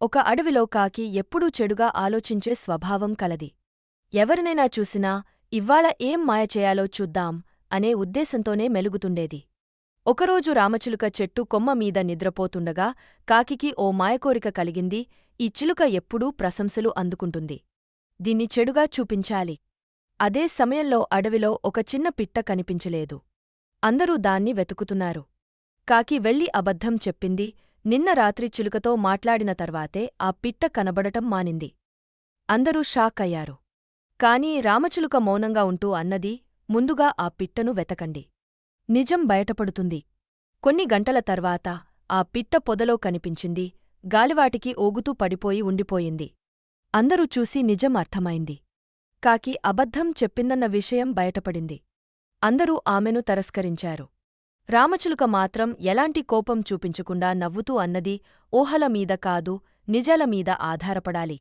ఒక అడవిలో కాకి ఎప్పుడూ చెడుగా ఆలోచించే స్వభావం కలది. ఎవరినైనా చూసినా ఇవ్వాళ ఏం మాయ చేయాలో చూద్దాం అనే ఉద్దేశంతోనే మెలుగుతుండేది. ఒకరోజు రామచిలుక చెట్టు కొమ్మ మీద నిద్రపోతుండగా కాకికి ఓ మాయకోరిక కలిగింది. ఈ చిలుక ఎప్పుడూ ప్రశంసలు అందుకుంటుంది. దీన్ని చెడుగా చూపించాలి. అదే సమయంలో అడవిలో ఒక చిన్న పిట్ట కనిపించలేదు. అందరూ దాన్ని వెతుకుతున్నారు. కాకి వెళ్ళి అబద్ధం చెప్పింది. నిన్న రాత్రి చిలుకతో మాట్లాడిన తర్వాతే ఆ పిట్ట కనబడటం మానింది. అందరూ షాక్ అయ్యారు. కాని రామచిలుక మౌనంగా ఉంటూ అన్నది ముందుగా ఆ పిట్టను వెతకండి. నిజం బయటపడుతుంది. కొన్ని గంటల తర్వాత ఆ పిట్ట పొదలో కనిపించింది గాలివాటికి ఓగుతూ పడిపోయి ఉండిపోయింది. అందరూ చూసి నిజం అర్థమైంది. కాకి అబద్ధం చెప్పిందన్న విషయం బయటపడింది. అందరూ ఆమెను తరస్కరించారు. రామచిలుక మాత్రం ఎలాంటి కోపం చూపించకుండా నవ్వుతూ అన్నది ఊహల మీద కాదు నిజాల మీద ఆధారపడాలి.